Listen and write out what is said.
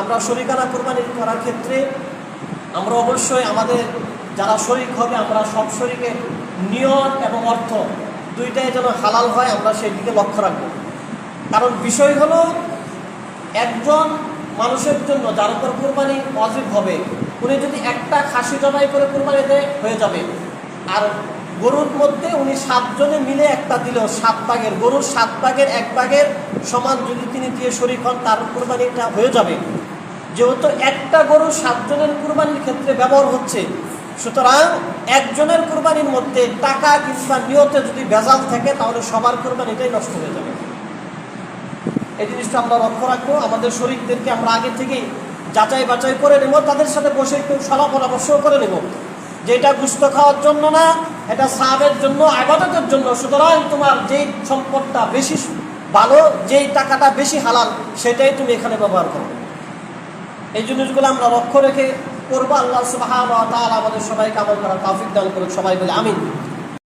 আমরা শরিকানা কোরবানি করার ক্ষেত্রে আমরা অবশ্যই আমাদের যারা শরিক হবে, আমরা সব শরিকের নিয়ত এবং অর্থ দুইটাই যেন হালাল হয় আমরা সেই দিকে লক্ষ্য রাখব। কারণ বিষয় হলো, একজন মানুষের জন্য যার উপর কোরবানি অজিব হবে, উনি যদি একটা খাসি জবাই করে কোরবানি দেয়, হয়ে যাবে। আর গরুর মধ্যে উনি সাতজনে মিলে একটা দিল সাত ভাগের, গরুর সাত ভাগের এক ভাগের সমান যদি তিনি দিয়ে শরিক হন, তার কোরবানিটা হয়ে যাবে। যেহেতু একটা গরু সাতজনের কুরবানির ক্ষেত্রে ব্যবহার হচ্ছে, সুতরাং একজনের কুরবানির মধ্যে টাকা কিংবা নিয়তে যদি ভেজাল থাকে, তাহলে সবার কোরবানিটাই নষ্ট হয়ে যাবে। এই জিনিসটা আমরা লক্ষ্য রাখব। আমাদের শরীরদেরকে আমরা আগে থেকেই যাচাই বাছাই করে নেব, তাদের সাথে বসে একটু সলা পরামর্শ করে নেব। যে এটা গুস্ত খাওয়ার জন্য না, এটা সাহাবের জন্য, আবাদতের জন্য, সুতরাং তোমার যেই সম্পদটা বেশি ভালো, যেই টাকাটা বেশি হালাল, সেটাই তুমি এখানে ব্যবহার করো। এই জিনিসগুলো আমরা লক্ষ্য রেখে করব। আল্লাহ সুবাহ আমাদের সবাইকে আমল করার তাফিক দান করুক। সবাই বলে আমিন।